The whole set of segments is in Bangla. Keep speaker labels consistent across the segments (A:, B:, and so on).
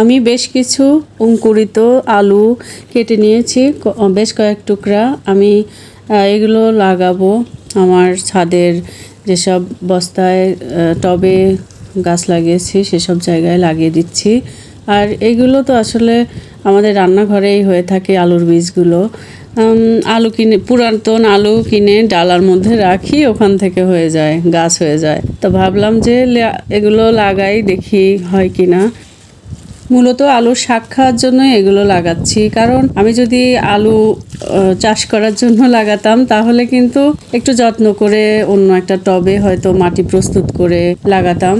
A: আমি বেশ কিছু অঙ্কুরিত আলু কেটে নিয়েছি বেশ কয়েক টুকরা। আমি এগুলো লাগাবো আমার ছাদের যেসব বস্তায় টবে গাছ লাগিয়েছি সেসব জায়গায় লাগিয়ে দিচ্ছি। আর এগুলো তো আসলে আমাদের রান্নাঘরেই হয়ে থাকে আলুর বীজগুলো। আলু কিনে, পুরাতন আলু কিনে ডালার মধ্যে রাখি, ওখান থেকে হয়ে যায়, গাছ হয়ে যায়। তো ভাবলাম যে এগুলো লাগাই, দেখি হয় কি না মূলত আলুর শাক খাওয়ার জন্য এগুলো লাগাচ্ছি। কারণ আমি যদি আলু চাষ করার জন্য লাগাতাম, তাহলে কিন্তু একটু যত্ন করে অন্য একটা টবে হয়তো মাটি প্রস্তুত করে লাগাতাম।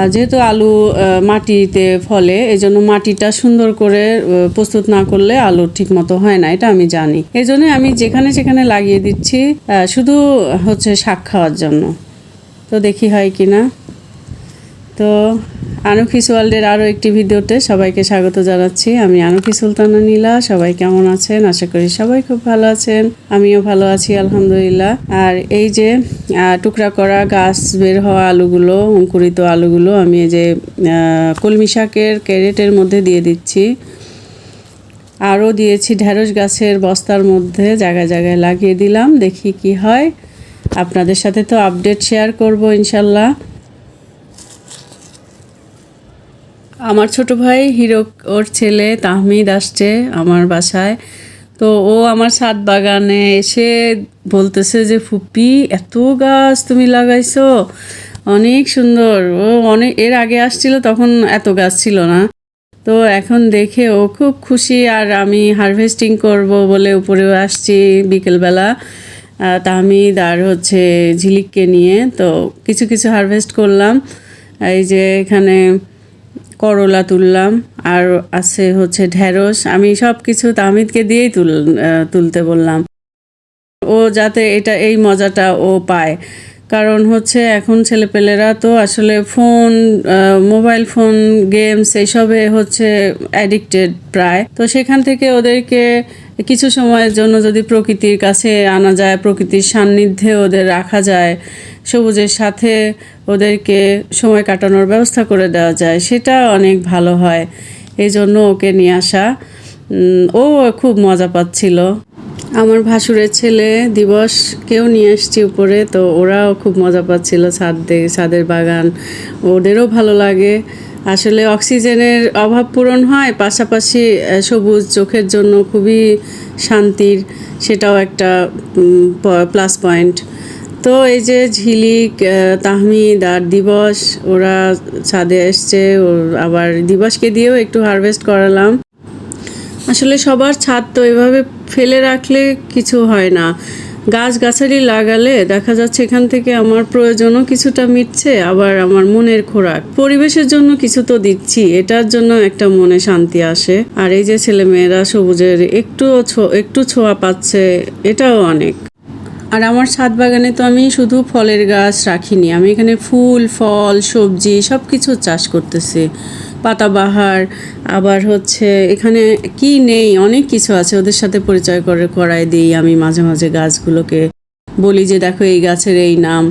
A: আর যেহেতু আলু মাটিতে ফলে এই জন্য মাটিটা সুন্দর করে প্রস্তুত না করলে আলু ঠিক মতো হয় না, এটা আমি জানি। এই জন্য আমি যেখানে সেখানে লাগিয়ে দিচ্ছি শুধু হচ্ছে শাক খাওয়ার জন্য। তো দেখি হয় কি না তো আনুফিস ওয়ার্ল্ডের আরও একটি ভিডিওতে সবাইকে স্বাগত জানাচ্ছি। আমি আনুফি সুলতানা নীলা, সবাই কেমন আছেন? আশা করি সবাই খুব ভালো আছেন। আমিও ভালো আছি, আলহামদুলিল্লাহ। আর এই যে টুকরা করা গাছ বের হওয়া আলুগুলো, অঙ্কুরিত আলুগুলো আমি এই যে কলমি শাকের ক্যারেটের মধ্যে দিয়ে দিচ্ছি। আরও দিয়েছি ঢেঁড়স গাছের বস্তার মধ্যে, জায়গায় জায়গায় লাগিয়ে দিলাম, দেখি কি হয়। আপনাদের সাথে তো আপডেট শেয়ার করব ইনশাল্লাহ। আমার ছোট ভাই হিরো ওর ছেলে তাহমিদ আসছে আমার বাসায়। তো ও আমার ছাদ বাগানে এসে বলতেছে যে, ফুপি, এত গাছ তুমি লাগাইছো, অনেক সুন্দর। ও অনেক, এর আগে আসছিল, তখন এত গাছ ছিল না। তো এখন দেখে ও খুব খুশি, আর আমি হারভেস্টিং করব বলে উপরেও আসছি বিকেলবেলা। তাহমিদ আর হচ্ছে ঝিলিককে নিয়ে, তো কিছু কিছু হারভেস্ট করলাম। এই যে এখানে করলা তুললাম আর আছে হচ্ছে ঢেঁড়স। আমি সব কিছু তামিদকে দিয়েই তুল তুলতে বললাম। ও যাতে এটা, এই মজাটা ও পায়। কারণ হচ্ছে এখন ছেলেপেলেরা তো আসলে ফোন মোবাইল ফোন, গেমস, এইসবে হচ্ছে অ্যাডিক্টেড প্রায়। তো সেখান থেকে ওদেরকে কিছু সময়ের জন্য যদি প্রকৃতির কাছে আনা যায়, প্রকৃতির সান্নিধ্যে ওদের রাখা যায়, সবুজের সাথে ওদেরকে সময় কাটানোর ব্যবস্থা করে দেওয়া যায়, সেটা অনেক ভালো হয়। এই জন্য ওকে নিয়ে আসা ও খুব মজা পাচ্ছিল। আমার ভাসুরের ছেলে দিবসকেও নিয়ে এসছি উপরে, তো ওরাও খুব মজা পাচ্ছিল ছাদ দিয়ে ছাদের বাগান। ওদেরও ভালো লাগে। আসলে অক্সিজেনের অভাব পূরণ হয়, পাশাপাশি সবুজ চোখের জন্য খুবই শান্তির সেটাও একটা প্লাস পয়েন্ট তো এই যে ঝিলিক তাহমিদ আর দিবস, ওরা ছাদে এসছে আবার দিবসকে দিয়েও একটু হারভেস্ট করালাম। আসলে সবার ছাদ তো এভাবে ফেলে রাখলে কিছু হয় না। গাছ গাছালি লাগালে দেখা যাচ্ছে এখান থেকে আমার প্রয়োজনও কিছুটা মিটছে, আবার আমার মনের খোরাক। পরিবেশের জন্য কিছু তো দিচ্ছি, এটার জন্য একটা মনে শান্তি আসে। আর এই যে ছেলে মেয়েরা সবুজের একটু একটু ছোঁয়া পাচ্ছে, এটাও অনেক। আর আমার ছাদ বাগানে তো আমি শুধু ফলের গাছ রাখিনি, আমি এখানে ফুল, ফল, সবজি সব কিছু চাষ করতেছি। পাতাবাহার, আবার হচ্ছে এখানে কি নেই, অনেক কিছু আছে ওদের সাথে পরিচয় করে, করাই দিই আমি মাঝে মাঝে গাছগুলোকে। বলি যে দেখো এই গাছের এই নাম।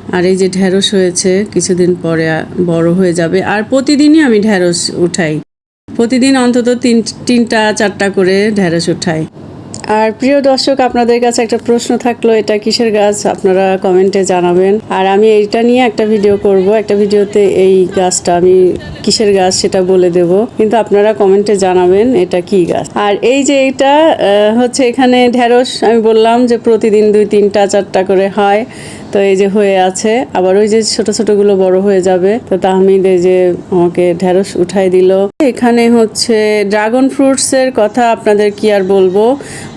A: আর এই যে ঢ্যাঁড়স হয়েছে, কিছুদিন পরে বড় হয়ে যাবে। আর প্রতিদিনই আমি ঢ্যাঁড়স উঠাই। প্রতিদিন অন্তত তিন, তিনটা, চারটা করে ঢ্যাঁড়স উঠাই। আর প্রিয় দর্শক, আপনাদের কাছে একটা প্রশ্ন থাকল, এটা কিসের গাছ? আপনারা কমেন্টে জানাবেন। আর আমি এইটা নিয়ে একটা ভিডিও করব। একটা ভিডিওতে এই গাছটা, আমি কিসের গাছ সেটা বলে দেব। কিন্তু আপনারা কমেন্টে জানাবেন এটা কি গাছ। আর এই যে এটা হচ্ছে এখানে ঢেঁড়স, আমি বললাম যে প্রতিদিন দুই তিনটা, চারটা করে হয়। তো এই যে হয়ে আছে। আবার ওই যে ছোট ছোটগুলো বড় হয়ে যাবে। তো তাহমিদ এই যে আমাকে ঢেঁড়স উঠাই দিল। এখানে হচ্ছে ড্রাগন ফ্রুটসের কথা আপনাদের কি আর বলব?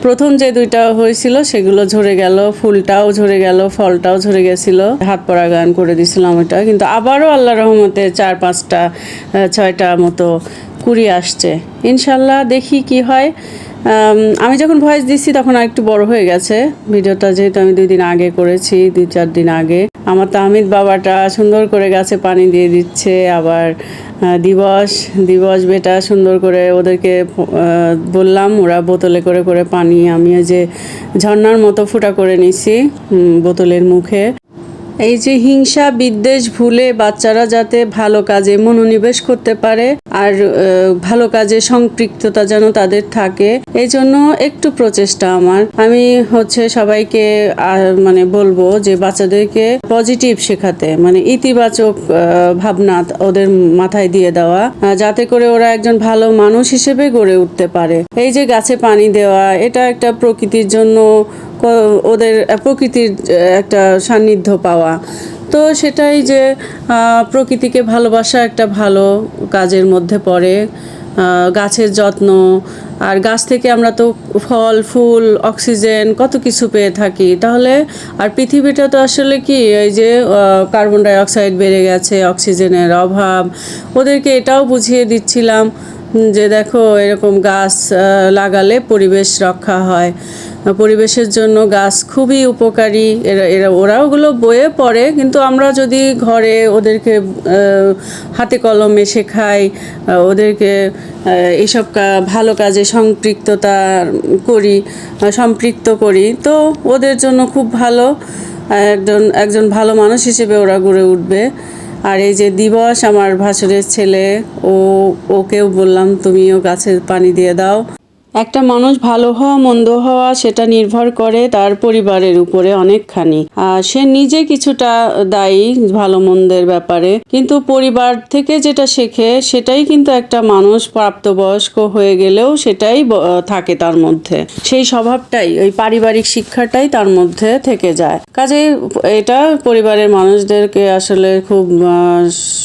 A: প্রথম যে দুইটা হয়েছিল সেগুলো ঝরে গেল। ফুলটাও ঝরে গেল, ফলটাও ঝরে গেছিল। হাত পরা গান করে দিছিলাম ওটা কিন্তু আবারও আল্লাহ রহমতে চার, পাঁচটা ছয়টা মতো কুড়ি আসছে। ইনশাল্লাহ দেখি কি হয়। আম, আমি যখন ভয়েস দিচ্ছি তখন আর একটু বড় হয়ে গেছে। ভিডিওটা যেহেতু আমি দুই দিন আগে করেছি দুই চার দিন আগে। আমার তাহমিদ বাবাটা সুন্দর করে গাছে পানি দিয়ে দিচ্ছে আবার দিবস দিবস বেটা সুন্দর করে ওদেরকে বললাম ওরা বোতলে করে করে পানি আমি যে ঝর্ণার মতো ফুটা করে নিছি বোতলের মুখে। এই যে হিংসা, বিদ্বেষ ভুলে বাচ্চারা যাতে ভালো কাজে মনোনিবেশ করতে পারে আর ভালো কাজে সম্পৃক্ততা যেন তাদের থাকে এই জন্য একটু প্রচেষ্টা আমার। আমি হচ্ছে সবাইকে মানে বলব যে বাচ্চাদেরকে পজিটিভ শেখাতে মানে ইতিবাচক ভাবনা ওদের মাথায় দিয়ে দেওয়া যাতে করে ওরা একজন ভালো মানুষ হিসেবে গড়ে উঠতে পারে। এই যে গাছে পানি দেওয়া, এটা একটা প্রকৃতির জন্য ওদের প্রকৃতির একটা সান্নিধ্য পাওয়া। তো সেটাই যে প্রকৃতিকে ভালোবাসা একটা ভালো কাজের মধ্যে পড়ে গাছের যত্ন, আর গাছ থেকে আমরা তো ফল, ফুল, অক্সিজেন কত কিছু পেয়ে থাকি। তাহলে, আর পৃথিবীটা তো আসলে কি, এই যে কার্বন ডাই অক্সাইড বেড়ে গেছে, অক্সিজেনের অভাব, ওদেরকে এটাও বুঝিয়ে দিচ্ছিলাম যে দেখো, এরকম গাছ লাগালে পরিবেশ রক্ষা হয়। পরিবেশের জন্য গাছ খুবই উপকারী। এরা এরা ওরা ওগুলো বয়ে পড়ে, কিন্তু আমরা যদি ঘরে ওদেরকে হাতে কলমে শেখাই ওদেরকে এইসব ভালো কাজে সম্পৃক্ততা করি সম্পৃক্ত করি, তো ওদের জন্য খুব ভালো। একজন একজন ভালো মানুষ হিসেবে ওরা গড়ে উঠবে। আর এই যে দিবস, আমার ভাসুরের ছেলে, ও, ওকেও বললাম, তুমিও গাছের পানি দিয়ে দাও। একটা মানুষ ভালো হওয়া, মন্দ হওয়া সেটা নির্ভর করে তার পরিবারের উপরে অনেকখানি। আর সে নিজে কিছুটা দায়ী ভালো মন্দের ব্যাপারে। কিন্তু পরিবার থেকে যেটা শেখে, সেটাই কিন্তু একটা মানুষ প্রাপ্তবয়স্ক হয়ে গেলেও সেটাই থাকে তার মধ্যে। সেই স্বভাবটাই, ওই পারিবারিক শিক্ষাটাই তার মধ্যে থেকে যায়। কাজে এটা পরিবারের মানুষদেরকে আসলে খুব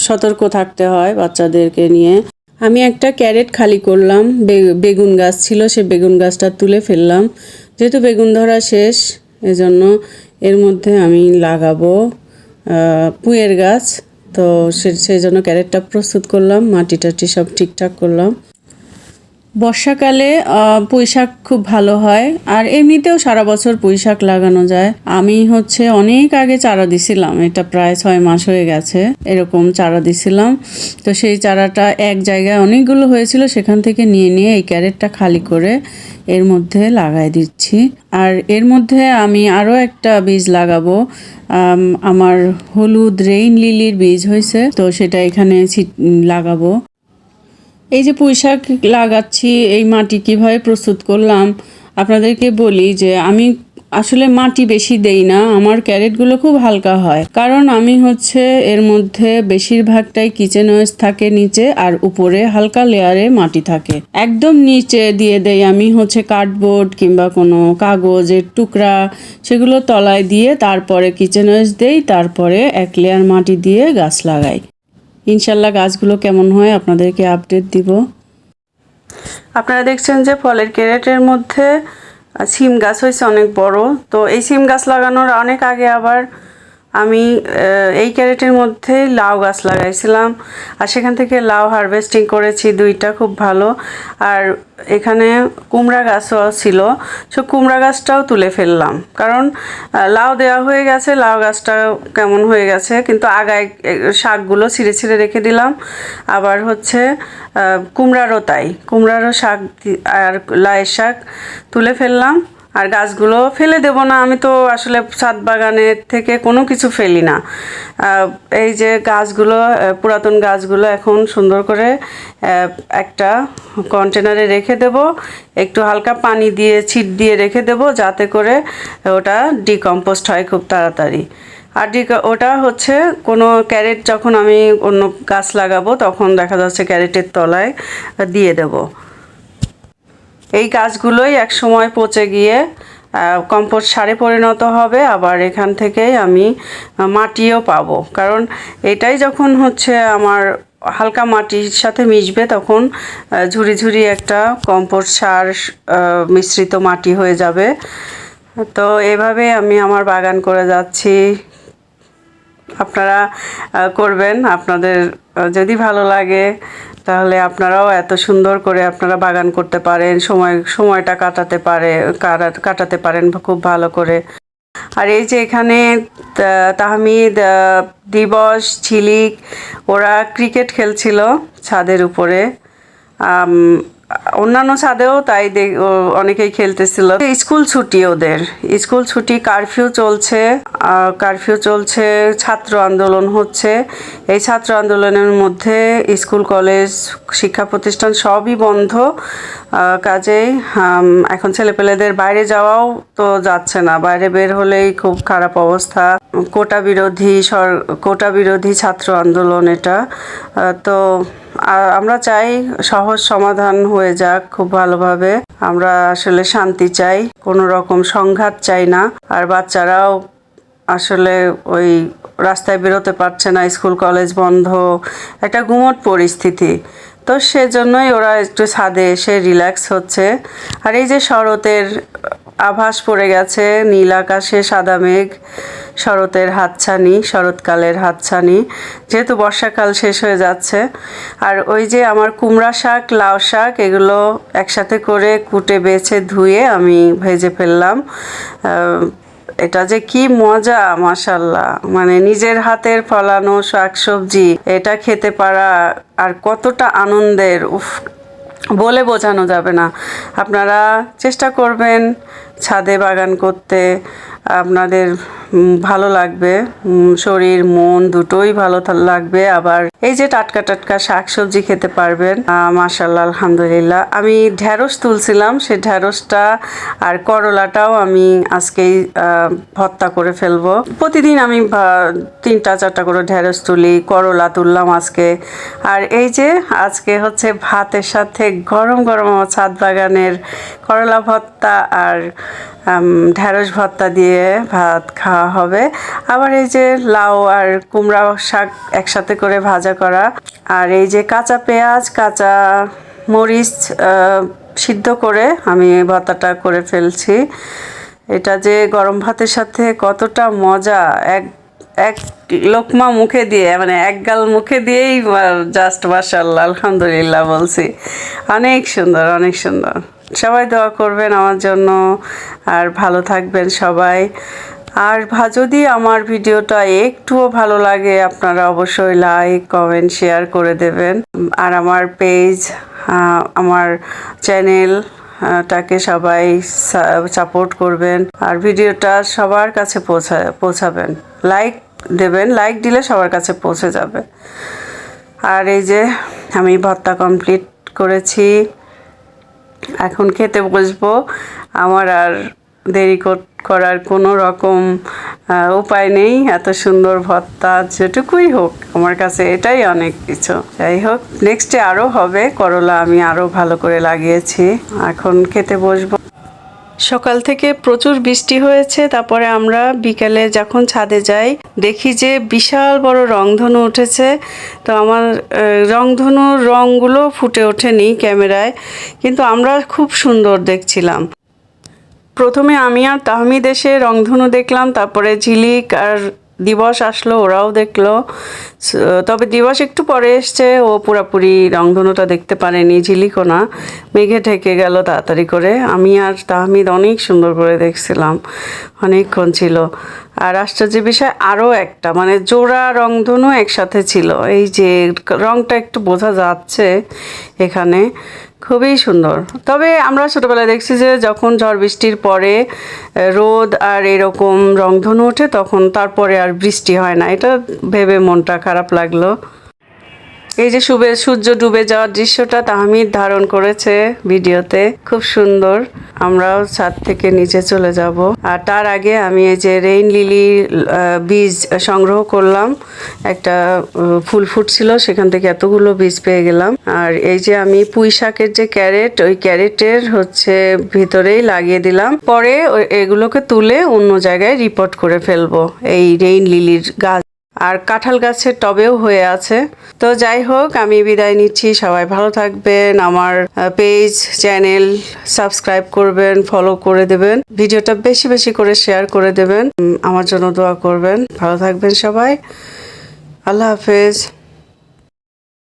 A: সতর্ক থাকতে হয় বাচ্চাদেরকে নিয়ে। আমি একটা ক্যারেট খালি করলাম বেগুন গাছ ছিল, সে বেগুন গাছটা তুলে ফেললাম। যেহেতু বেগুন ধরা শেষ, এজন্য এর মধ্যে আমি লাগাবো পুঁয়ের গাছ। তো সে সেই জন্য ক্যারেটটা প্রস্তুত করলাম মাটি টাটি সব ঠিকঠাক করলাম। বর্ষাকালে আহ, পুঁই শাক খুব ভালো হয় আর এমনিতেও সারা বছর পুঁই শাক লাগানো যায়। আমি হচ্ছে অনেক আগে চারা দিছিলাম এটা প্রায় ছয় মাস হয়ে গেছে এরকম চারা দিছিলাম। তো সেই চারাটা এক জায়গায় অনেকগুলো হয়েছিল সেখান থেকে নিয়ে নিয়ে এই ক্যারেটটা খালি করে এর মধ্যে লাগাই দিচ্ছি। আর এর মধ্যে আমি আরও একটা বীজ লাগাবো আমার হলুদ রেইন লিলির বীজ হয়েছে তো সেটা এখানে লাগাবো। এই যে পুঁই শাক লাগাচ্ছি, এই মাটি কীভাবে প্রস্তুত করলাম, আপনাদেরকে বলি যে আমি আসলে মাটি বেশি দেই না, আমার ক্যারেটগুলো খুব হালকা হয়। কারণ আমি হচ্ছে এর মধ্যে বেশিরভাগটাই কিচেন ওয়েস্ট থাকে নিচে আর উপরে হালকা লেয়ারে মাটি থাকে। একদম নিচে দিয়ে দেই আমি হচ্ছে কার্ডবোর্ড কিংবা কোনো কাগজের টুকরা, সেগুলো তলায় দিয়ে তারপরে কিচেন ওয়েস্ট দেই, তারপরে এক লেয়ার মাটি দিয়ে গাছ লাগাই। ইনশাল্লাহ গাছগুলো কেমন হয় আপনাদেরকে আপডেট দিব। আপনারা দেখছেন যে ফলের ক্যারেটের মধ্যে সিম গাছ হয়েছে অনেক বড়। তো এই সিম গাছ লাগানোর অনেক আগে আবার আমি এই ক্যারেটের মধ্যে লাউ গাছ লাগাইছিলাম। আর সেখান থেকে লাউ হারভেস্টিং করেছি, দুইটা খুব ভালো। আর এখানে কুমড়া গাছও ছিল সো কুমড়া গাছটাও তুলে ফেললাম। কারণ লাউ দেওয়া হয়ে গেছে, লাউ গাছটা কেমন হয়ে গেছে, কিন্তু আগায় শাকগুলো ছিঁড়ে ছিঁড়ে রেখে দিলাম। আবার হচ্ছে কুমড়ারও তাই, কুমড়ারও শাক আর লাইয়ের শাক তুলে ফেললাম। আর গাছগুলো ফেলে দেব না, আমি তো আসলে ছাদ বাগানের থেকে কোনো কিছু ফেলি না। এই যে গাছগুলো পুরাতন গাছগুলো এখন সুন্দর করে একটা কন্টেনারে রেখে দেব। একটু হালকা পানি দিয়ে, ছিট দিয়ে রেখে দেব যাতে করে ওটা ডিকম্পোস্ট হয় খুব তাড়াতাড়ি। আর ওটা হচ্ছে কোনো ক্যারেট যখন আমি অন্য গাছ লাগাবো, তখন দেখা যাচ্ছে ক্যারেটের তলায় দিয়ে দেবো। এই গাছগুলোই এক সময় পচে গিয়ে কম্পোস্ট সারে পরিণত হবে, আবার এখান থেকেই আমি মাটিও পাবো। কারণ এটাই যখন হচ্ছে আমার হালকা মাটির সাথে মিশবে, তখন ঝুরি ঝুরি একটা কম্পোস্ট সার মিশ্রিত মাটি হয়ে যাবে। তো এভাবে আমি আমার বাগান করে যাচ্ছি। আপনারা করবেন। আপনাদের যদি ভালো লাগে তাহলে আপনারাও এত সুন্দর করে আপনারা বাগান করতে পারেন, সময়, সময়টা কাটাতে পারে কাটা- কাটাতে পারেন খুব ভালো করে। আর এই যে এখানে তাহমিদ দিবস, ঝিলিক, ওরা ক্রিকেট খেলছিল ছাদের উপরে। অন্যান্য ছাদেও তাই অনেকেই খেলতেছিল। স্কুল ছুটি ওদের। স্কুল ছুটি কারফিউ চলছে। কারফিউ চলছে, ছাত্র আন্দোলন হচ্ছে। এই ছাত্র আন্দোলনের মধ্যে স্কুল, কলেজ, শিক্ষা প্রতিষ্ঠান সবই বন্ধ। কাজেই এখন ছেলেপেলেদের বাইরে যাওয়াও তো যাচ্ছে না। বাইরে বের হলেই খুব খারাপ অবস্থা। কোটা বিরোধী সর কোটা বিরোধী ছাত্র আন্দোলন এটা। তো আমরা চাই সহজ সমাধান হয়ে যাক খুব ভালোভাবে। আমরা আসলে শান্তি চাই, কোনো রকম সংঘাত চাই না। আর বাচ্চারাও আসলে ওই রাস্তায় বেরোতে পারছে না, স্কুল, কলেজ বন্ধ, একটা গুমট পরিস্থিতি। তো সেজন্যই ওরা একটু ছাদে এসে রিল্যাক্স হচ্ছে। আর এই যে শরতের আভাস পড়ে গেছে, নীল আকাশে সাদা মেঘ, শরতের হাতছানি, শরৎকালের হাতছানি। যেহেতু বর্ষাকাল শেষ হয়ে যাচ্ছে, আর ওই যে আমার কুমড়া শাক, লাউ শাক, এগুলো একসাথে করে কুটে, বেছে, ধুয়ে আমি ভেজে ফেললাম। এটা যে কি মজা মাশাল্লাহ মানে নিজের হাতের ফলানো শাকসবজি, এটা খেতে পারা আর কতটা আনন্দের, উফ, বলে বোঝানো যাবে না। আপনারা চেষ্টা করবেন ছাদে বাগান করতে আপনাদের ভালো লাগবে। শরীর, মন দুটোই ভালো লাগবে। আবার এই যে টাটকা টাটকা শাকসবজি খেতে পারবেন মাশাল্লাহ আলহামদুলিল্লাহ। আমি ঢ্যাঁড়স তুলছিলাম সে ঢ্যাঁড়সটা আর করলাটাও আমি আজকেই ভত্তা করে ফেলব। প্রতিদিন আমি তিনটা, চারটা করে ঢ্যাঁড়স তুলি, করলা তুললাম আজকে। আর এই যে আজকে হচ্ছে ভাতের সাথে গরম গরম ছাদ বাগানের করলা ভত্তা আর ঢ্যাঁড়স ভর্তা দিয়ে ভাত খাওয়া হবে। আবার এই যে লাউ আর কুমড়া শাক একসাথে করে ভাজা করা। আর এই যে কাঁচা পেঁয়াজ, কাঁচা মরিচ সিদ্ধ করে আমি ভর্তাটা করে ফেলছি। এটা যে গরম ভাতের সাথে কতটা মজা, এক এক লোকমা মুখে দিয়ে মানে এক গাল মুখে দিয়েই জাস্ট মাশাল্লাহ আলহামদুলিল্লাহ বলছি। অনেক সুন্দর অনেক সুন্দর। সবাই দোয়া করবেন আমার জন্য, আর ভালো থাকবেন সবাই। আর যদি আমার ভিডিওটা একটুও ভালো লাগে, আপনারা অবশ্যই লাইক কমেন্ট শেয়ার করে দেবেন। আর আমার পেজ আমার চ্যানেল তাকে সবাই সাপোর্ট করবেন আর ভিডিওটা সবার কাছে পৌঁছা, পৌঁছাবেন। লাইক দেবেন লাইক দিলে সবার কাছে পৌঁছে যাবে। আর এই যে আমি ভর্তা কমপ্লিট করেছি। এখন খেতে বসবো। আমার আর দেরি কর- করার কোনো রকম উপায় নেই। এত সুন্দর ভর্তা যেটুকুই হোক, আমার কাছে এটাই অনেক কিছু। যাই হোক নেক্সটে আরও হবে। করলা আমি আরও ভালো করে লাগিয়েছি। এখন খেতে বসবো। সকাল থেকে প্রচুর বৃষ্টি হয়েছে। তারপরে আমরা বিকেলে যখন ছাদে যাই, দেখি যে বিশাল বড় রংধনু উঠেছে। তো আমার রংধনুর রংগুলো ফুটে ওঠেনি ক্যামেরায়। কিন্তু আমরা খুব সুন্দর দেখছিলাম। প্রথমে আমি আর তাহমিদ এসে রংধনু দেখলাম, তারপরে ঝিলিক আর দিবস আসলো, ওরাও দেখল। তবে দিবস একটু পরে এসছে, ও পুরাপুরি রংধনুটা দেখতে পারেনি, ঝিলিকও না। মেঘে ঢেকে গেল তাড়াতাড়ি করে। আমি আর তাহমিদ অনেক সুন্দর করে দেখছিলাম, অনেকক্ষণ ছিল। আর আশ্চর্য বিষয়, আরও একটা মানে জোড়া রংধনু একসাথে ছিল। এই যে, রংটা একটু বোঝা যাচ্ছে এখানে। খুবই সুন্দর। তবে আমরা ছোটোবেলায় দেখছি যে যখন ঝড় বৃষ্টির পরে রোদ আর এরকম রংধনু ওঠে, তখন তারপরে আর বৃষ্টি হয় না। এটা ভেবে মনটা খারাপ লাগল। এই যে শুবে সূর্য ডুবে যাওয়ার দৃশ্যটা তাহমিদ ধারণ করেছে ভিডিওতে। খুব সুন্দর। আমরাও ছাদ থেকে নিচে চলে যাব। আর তার আগে আমি এই যে রেইন লিলি বীজ সংগ্রহ করলাম। একটা ফুল ফুটছিল, সেখান থেকে এতগুলো বীজ পেয়ে গেলাম। আর এই যে আমি পুঁই শাকের যে ক্যারেট, ওই ক্যারেটের হচ্ছে ভিতরেই লাগিয়ে দিলাম। পরে এগুলোকে তুলে অন্য জায়গায় রিপোর্ট করে ফেলব। এই রেইন লিলির গাছ। আর কাঁঠাল গাছের টবেও হয়ে আছে। তো যাই হোক, আমি বিদায় নিচ্ছি। সবাই ভালো থাকবেন। আমার পেজ চ্যানেল সাবস্ক্রাইব করবেন ফলো করে দেবেন। ভিডিওটা বেশি বেশি করে শেয়ার করে দেবেন। আমার জন্য দোয়া করবেন। ভালো থাকবেন সবাই। আল্লাহ হাফেজ।